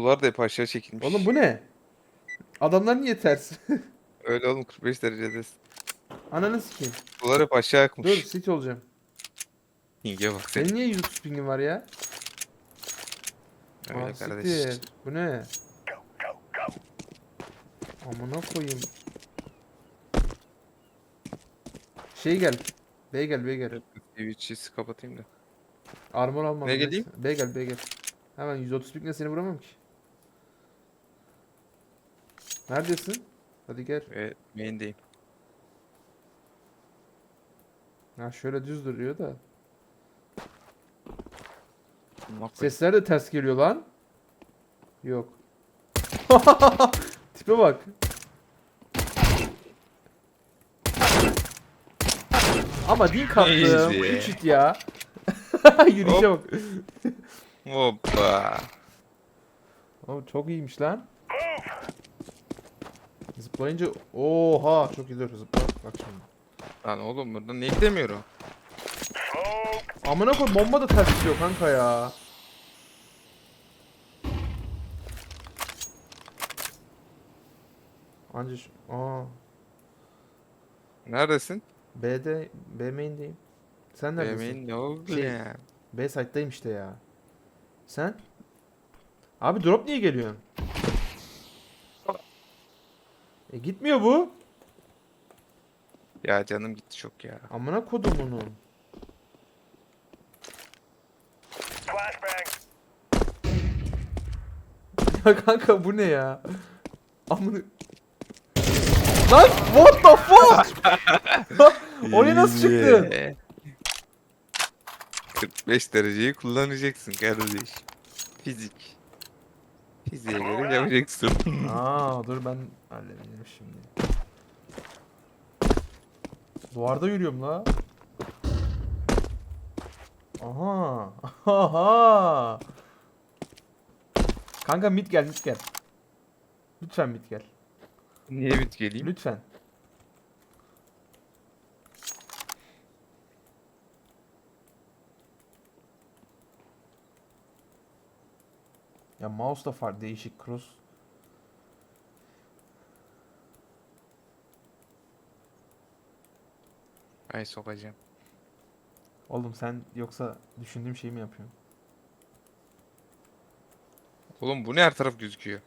Sular da hep aşağı çekilmiş. Oğlum bu ne? Adamlar niye ters? Öyle oğlum 45 derecedesin. Ananı sikeyim. Sular hep aşağı Dur akmış. sit olacağım. İnge bak sen. Senin niye 130 pingin var ya? Öyle Aa, kardeş. siktir. Bu ne? Amına koyayım. Şey gel. Bey gel, bey gel. Twitch'i kapatayım da. Armor almam. Ne geleyim? Bey gel, bey gel. Hemen 130 pingle seni vuramam ki. Neredesin? Hadi gel. Ve main'deyim. Ha şöyle düz duruyor da. Sesler de ters geliyor lan. Yok. Tipe bak. Ama din kattım. Easy. 3 hit ya. Yürüyüşe bak. Hoppa. Oğlum çok iyiymiş lan. Zıplayınca oha çok iyi dur zıpla. Bak şimdi. Lan oğlum buradan ne gidemiyorum? Amına koy bomba da ters gidiyor kanka ya. Anca şu... Aa. Neredesin? B'de B main'deyim. Sen neredesin? Yemeğin ne oldu Şey- ya? B site'dayım işte ya. Sen? Abi drop niye geliyorsun? E gitmiyor bu. Ya canım gitti çok ya. Amına kodumunun. Ya kanka bu ne ya? Amına... Lan what the fuck? Oraya nasıl çıktın? Yeah. 45 dereceyi kullanacaksın kardeş. Fizik. Fiziğe göre yapacaksın. Aa dur ben halledeyim şimdi. Duvarda yürüyorum la. Aha. Aha. Kanka mid gel mid gel. Lütfen mid gel. Niye bit geleyim? Lütfen. Ya mouse da farklı değişik cross. Ay sokacağım. Oğlum sen yoksa düşündüğüm şeyi mi yapıyorsun? Oğlum bu ne her taraf gözüküyor?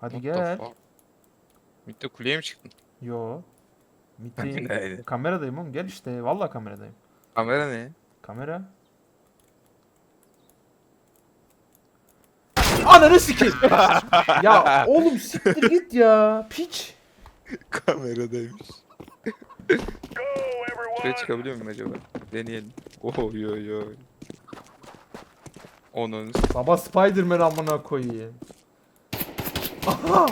Hadi What gel. Mid'de kuleye mi çıktın? Yo. Nerede? Kameradayım oğlum gel işte. Vallahi kameradayım. Kamera ne? Kamera. Ananı sikeyim. ya oğlum siktir git ya. Piç. Kameradaymış. Şuraya çıkabiliyor muyum acaba? Deneyelim. Oy oy oy. Onun Baba Spider-Man amına koyayım. Aha.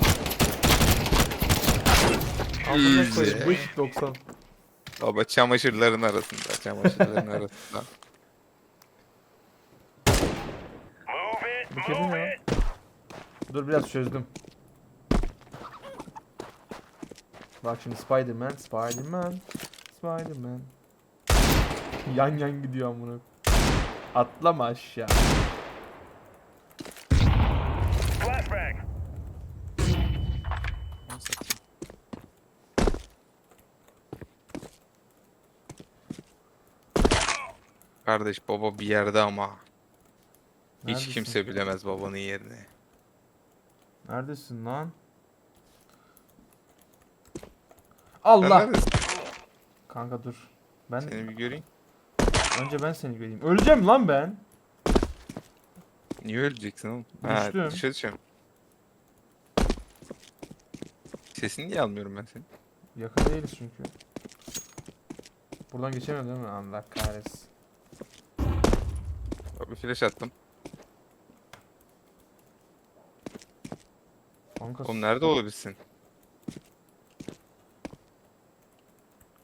Amına Easy. koyayım. Bu iş 90. baba çamaşırların arasında. Çamaşırların arasında. Bu kedi ne? Dur biraz çözdüm. Bak şimdi Spider-Man, Spider-Man, Spider-Man. Yan yan gidiyor amına. Atlama aşağı. Onu satayım. Kardeş baba bir yerde ama. Hiç Neredesin? kimse bilemez babanın yerini. Neredesin lan? Sen Allah. neredesin? Kanka dur. Ben Seni bir göreyim. önce ben seni göreyim. Öleceğim lan ben. Niye öleceksin oğlum? Ha, Düştüm. dışarı düşüyorum. Sesini niye almıyorum ben senin? Yakın değiliz çünkü. Buradan geçemiyorum değil mi? Allah kahretsin. Bak bir flash attım. Kanka, Oğlum nerede olabilirsin?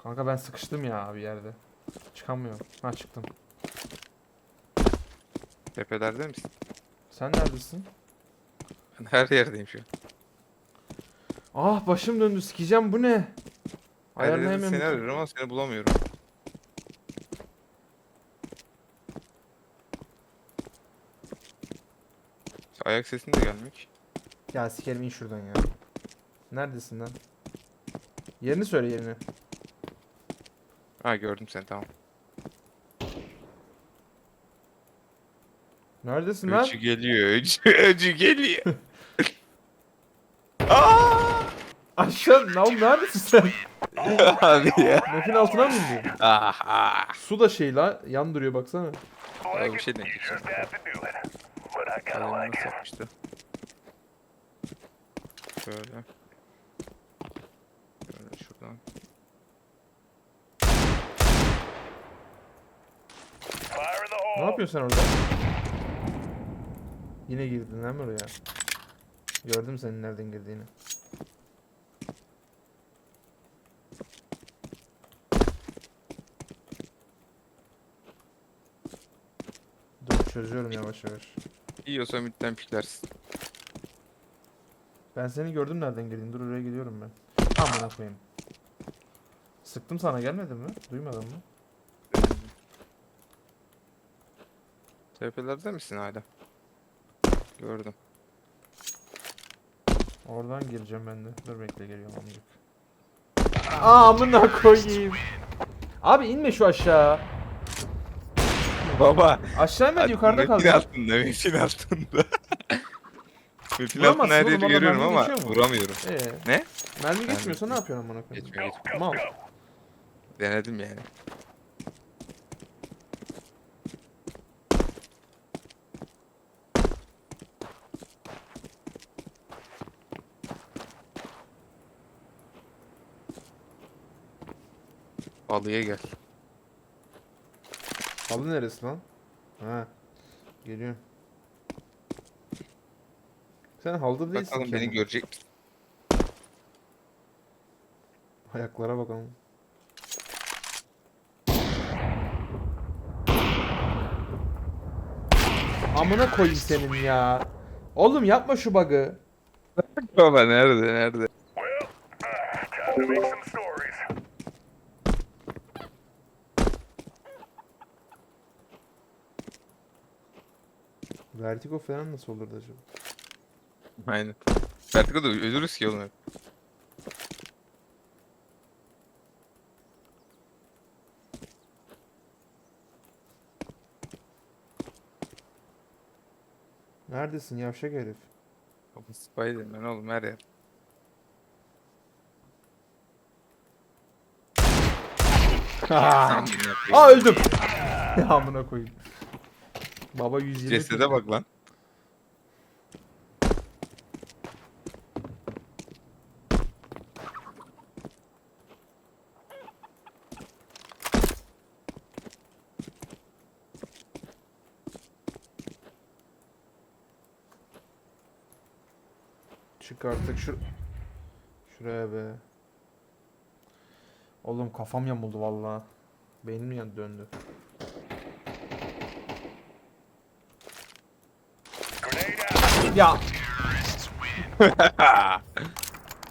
kanka ben sıkıştım ya bir yerde. Çıkamıyorum. Ha çıktım. Tepelerde misin? Sen neredesin? Ben her yerdeyim şu an. Ah başım döndü sikeceğim bu ne? Her yerde Ayarlayamıyorum. seni arıyorum ama seni bulamıyorum. Ayak sesini de gelmek. Ya sikerim in şuradan ya. Neredesin lan? Yerini söyle yerini. Ha gördüm seni tamam. Neredesin lan? Öcü geliyor. Öcü, öcü geliyor. Aa! Aşağı lan neredesin sen? Abi ya. Map'in altına mı indin? Ah, ah. Su da şey la yan duruyor baksana. Abi bir şey denk geçiyor. Kalemini nasıl yapmıştı? Şöyle. Şöyle şuradan. Ne yapıyorsun sen orada? Yine girdin lan oraya. Gördüm senin nereden girdiğini. Dur çözüyorum yavaş yavaş. Yiyorsa midden piklersin. Ben seni gördüm nereden girdiğini. Dur oraya gidiyorum ben. Amına koyayım. Sıktım sana gelmedin mi? Duymadın mı? TP'lerde misin hala? Gördüm. Oradan gireceğim ben de. Dur bekle geliyorum amcık. Aa amına koyayım. Abi inme şu aşağı. Baba. Aşağı inme yukarıda Map'in kal. altında, map'in altında. Map'in Vuramazsın altında her oğlum, yeri valla görüyorum mermi ama geçiyor mu? vuramıyorum. Ee, Ne? mermi geçmiyorsa ne yapıyorsun amına koyayım? Geçmiyor geçmiyor. Mal. Denedim yani. Balıya gel. Halı neresi lan? Ha. Geliyorum. Sen halda değilsin Bakalım ki beni ama. görecek misin? Ayaklara bakalım. Amına koyayım senin ya. Oğlum yapma şu bug'ı. Baba nerede nerede? Time to make some stories. Vertigo falan nasıl olurdu acaba? Aynen. Vertigo'da ölürüz ki oğlum. Neredesin yavşak herif? Spiderman oğlum her yer. Aa Aa öldüm. Amına koyayım. Baba 120. Cesede bak lan. Çık artık şu şuraya be. Oğlum kafam yamuldu vallahi. Beynim yan döndü. Ya.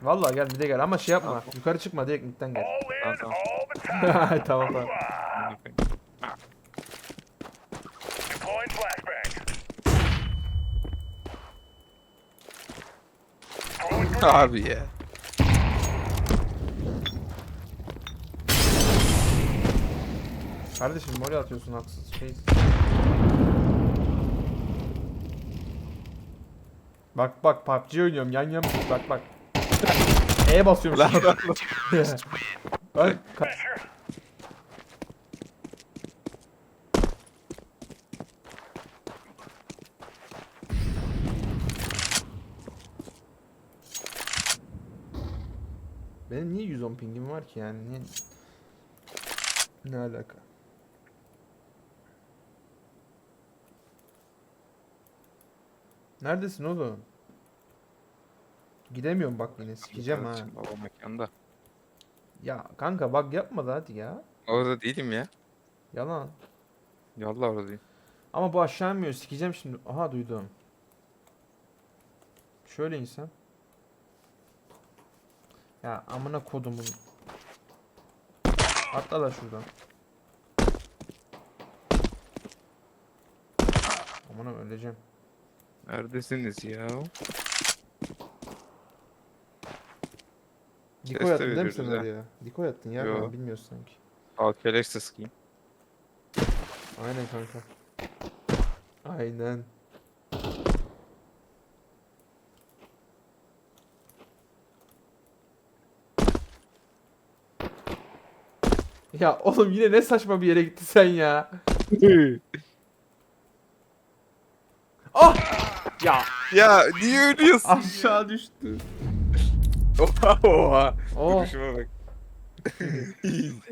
Vallahi gel bir de gel ama şey yapma. Yukarı çıkma direkt midden gel. Tamam. tamam tamam. Deploying flashbang. Abi ya. Kardeşim mole atıyorsun haksız şey. Bak bak PUBG oynuyorum yan yan bak bak. E basıyorum. Bak benim niye 110 pingim var ki yani niye? Ne alaka? Neredesin oğlum? Gidemiyorum bak yine sikeceğim ha. Kardeşim, Baba mekanda. Ya kanka bak yapma da hadi ya. Orada değilim ya. Yalan. Yallah oradayım. Ama bu aşağı inmiyor. Sikeceğim şimdi. Aha duydum. Şöyle insan. Ya amına kodumun. Atla da şuradan. Amına öleceğim. Neredesiniz ya? Diko de yattın değil mi veriyoruz sen ha. oraya? Diko yattın ya. Yo. Bilmiyorsun sanki. Al keleş sıkayım. Aynen kanka. Aynen. Ya oğlum yine ne saçma bir yere gitti sen ya. Ah! Ya ya niye ölüyorsun? aşağı düştü. oha oha. Oh. Duruşuma bak.